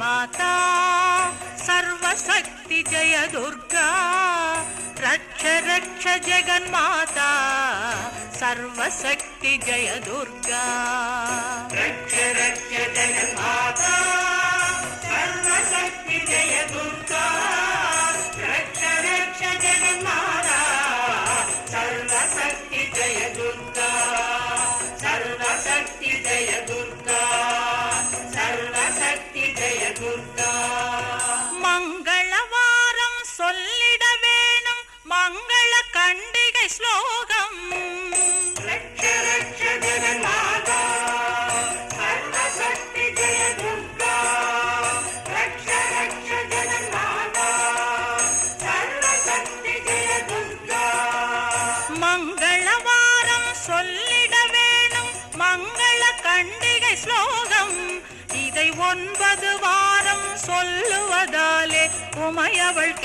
మాతా సర్వశక్తి జయ దుర్గా. రక్ష రక్ష జగన్మాత సర్వశక్తి జయ దుర్గా. రక్ష రక్ష జగన్మాత సర్వశక్తి జయ దుర్గా.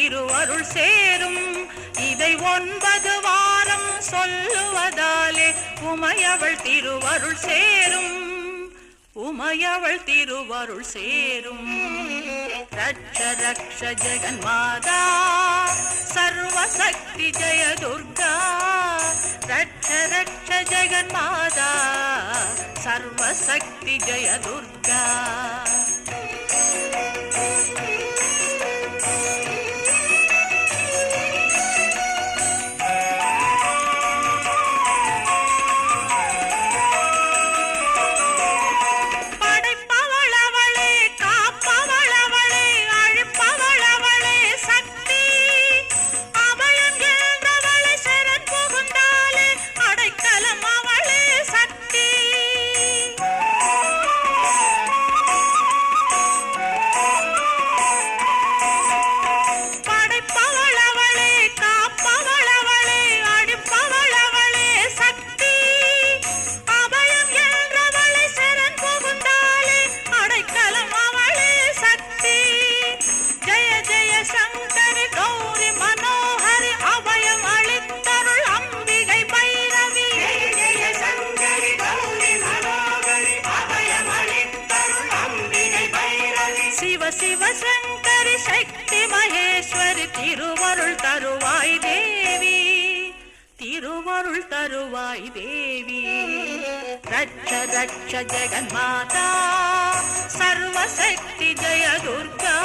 திருவருள் சேரும். இதை ஒன்பது வாரம் சொல்லுவதாலே உமையவள் திருவருள் சேரும். உமையவள் திருவருள் சேரும். ரட்ச ரக்ஷ ஜெகன் மாதா சர்வசக்தி ஜெய துர்கா. ரட்ச ரட்ச ஜெகன் மாதா சர்வசக்தி ஜெய துர்கா. సమక్ష జగన్మాత సర్వశక్తి జయ దుర్గా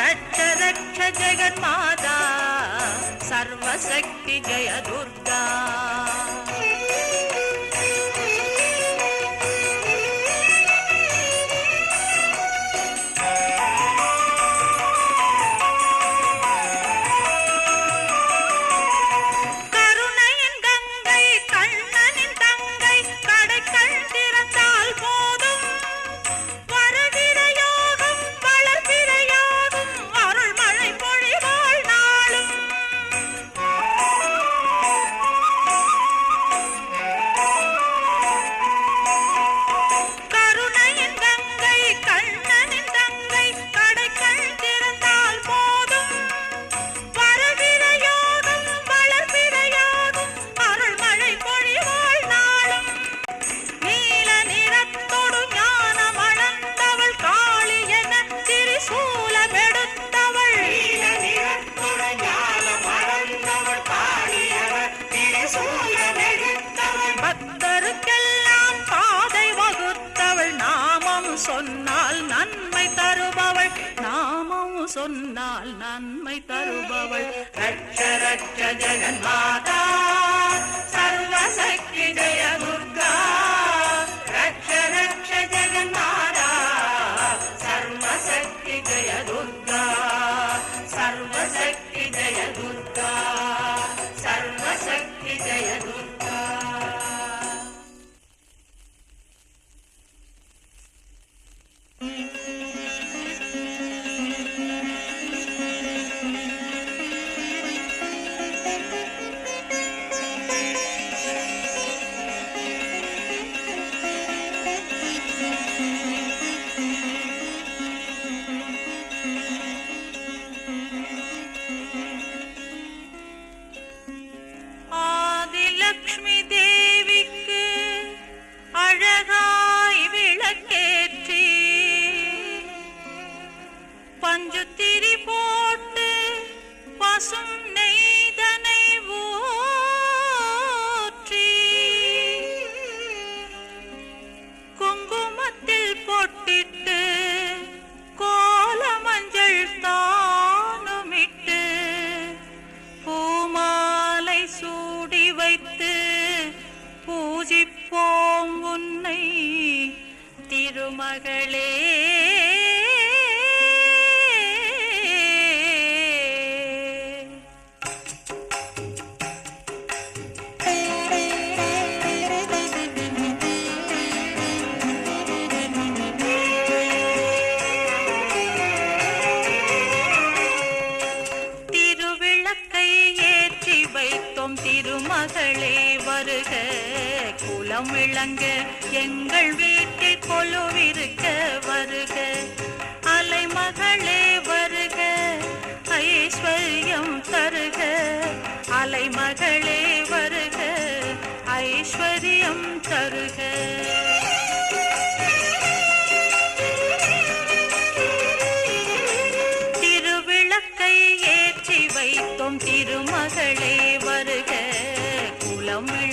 రక్ష రక్ష జగన్మాత సర్వశక్తి జయ దుర్గా. சொன்னால் நன்மை தருபவள். ரட்ச ரட்ச ஜெகன் மாதா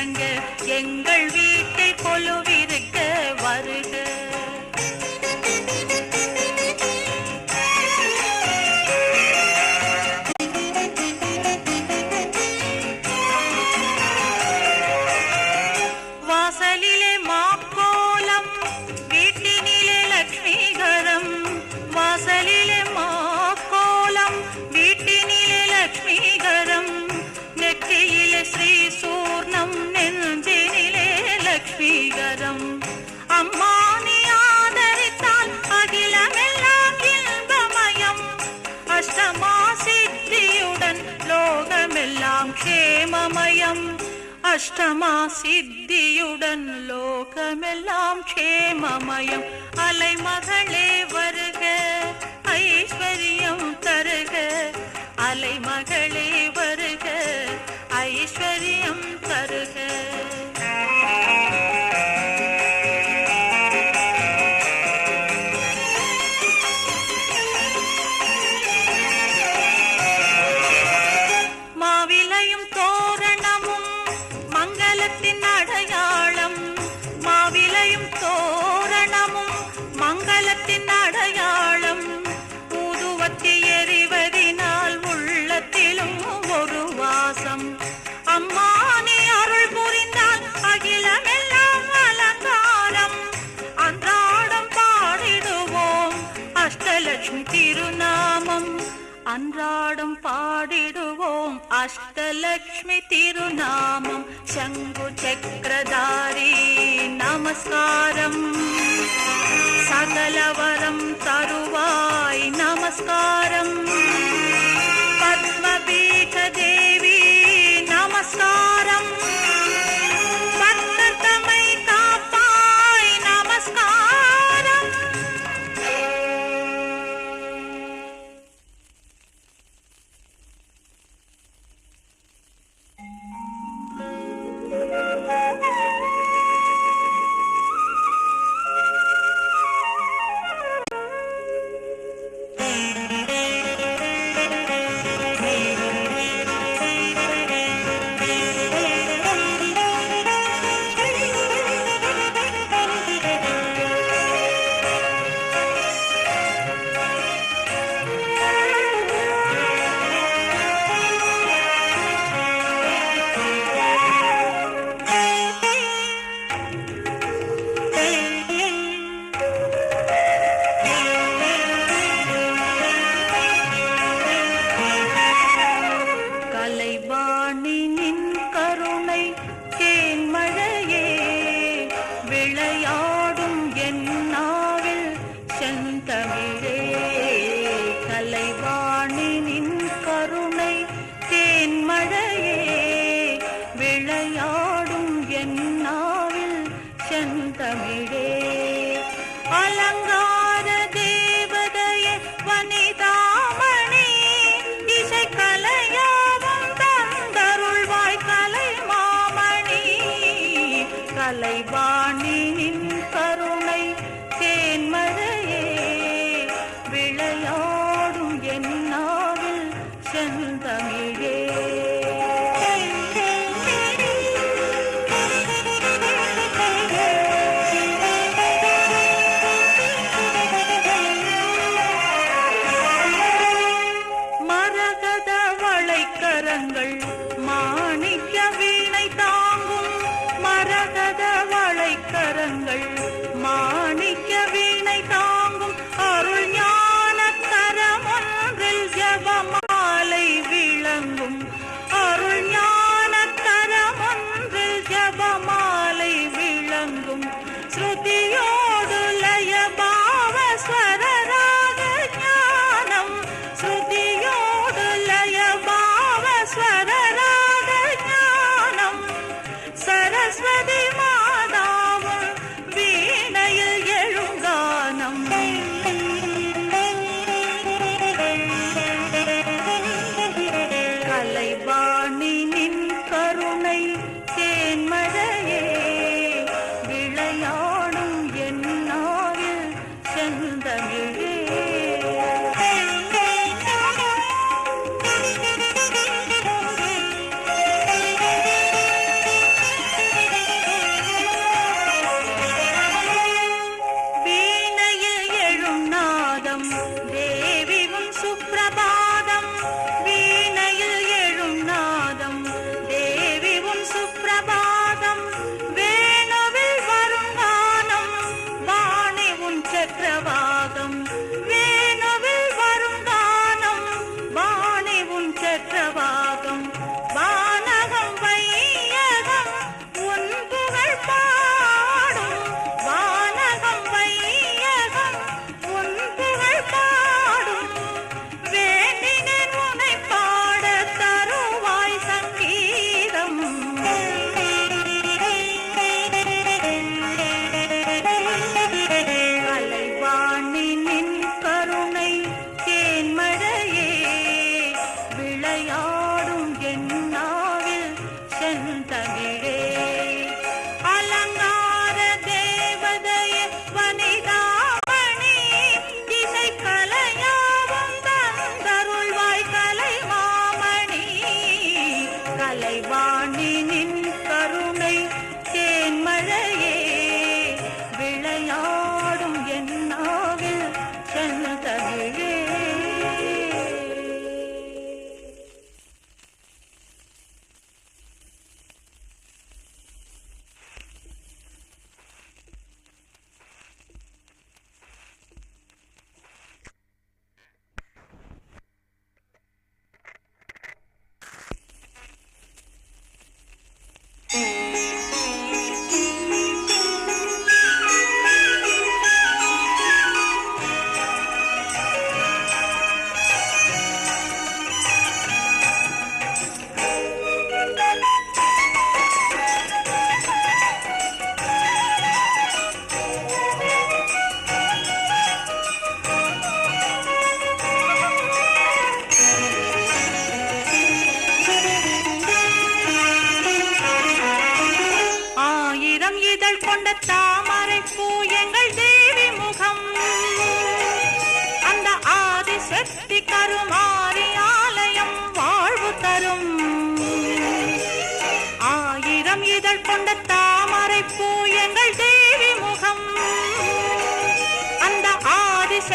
இறங்க எங்கள் வீட்டை கொலு அஷ்டமா சித்தியுடன் லோகமெல்லாம் க்ஷேமமயம். அலைமகளே வருக ஐஸ்வர்யம் தருக. அலைமகளே வருக ஐஸ்வர்யம் அன்றாடம் பாடிடுவோம் அஷ்டலக்ஷ்மி திருநாமம். சங்கு சக்கரதாரி நமஸ்காரம். சகலவரம் தருவாய் நமஸ்காரம்.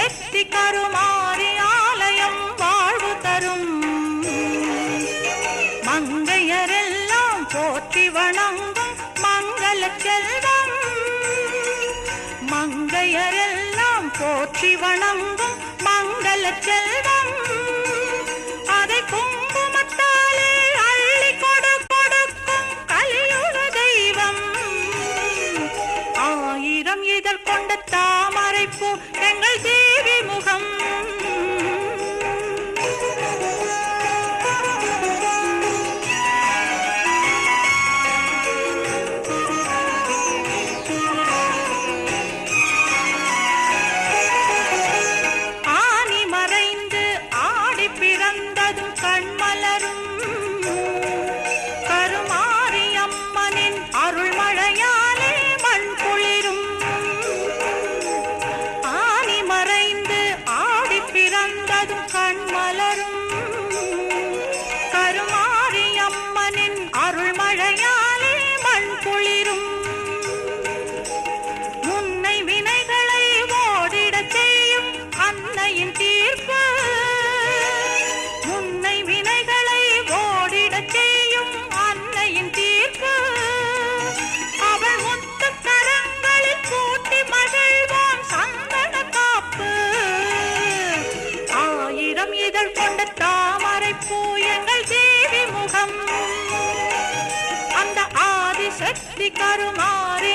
একটি কারণ हट कर मारे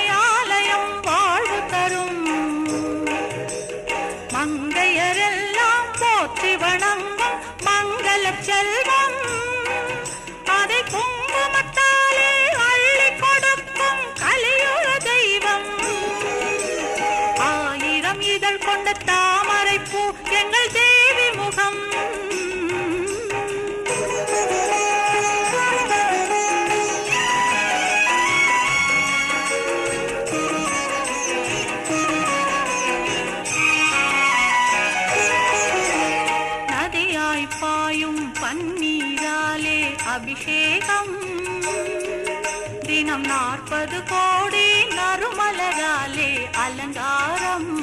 அலங்காரம்.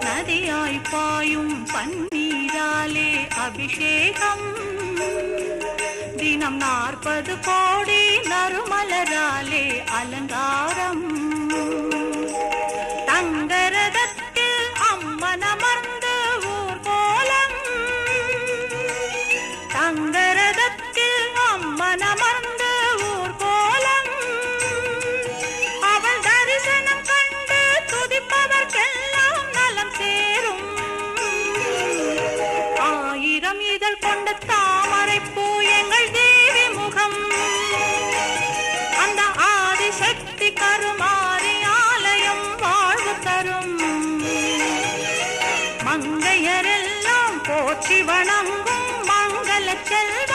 நதியாய் பாயும் பன்னீராலே அபிஷேகம். தினம் நாற்பது கோடி நறுமலராலே அலங்காரம். போற்றி வணங்கும் மங்கள செல்வ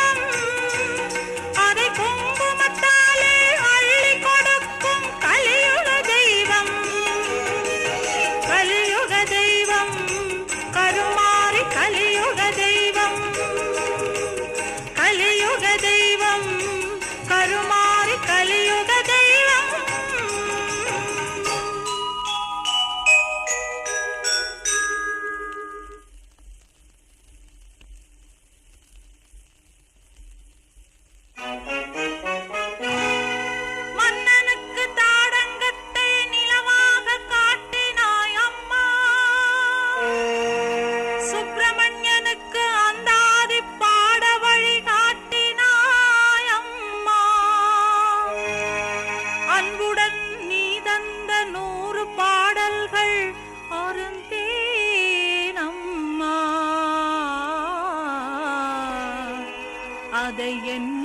என்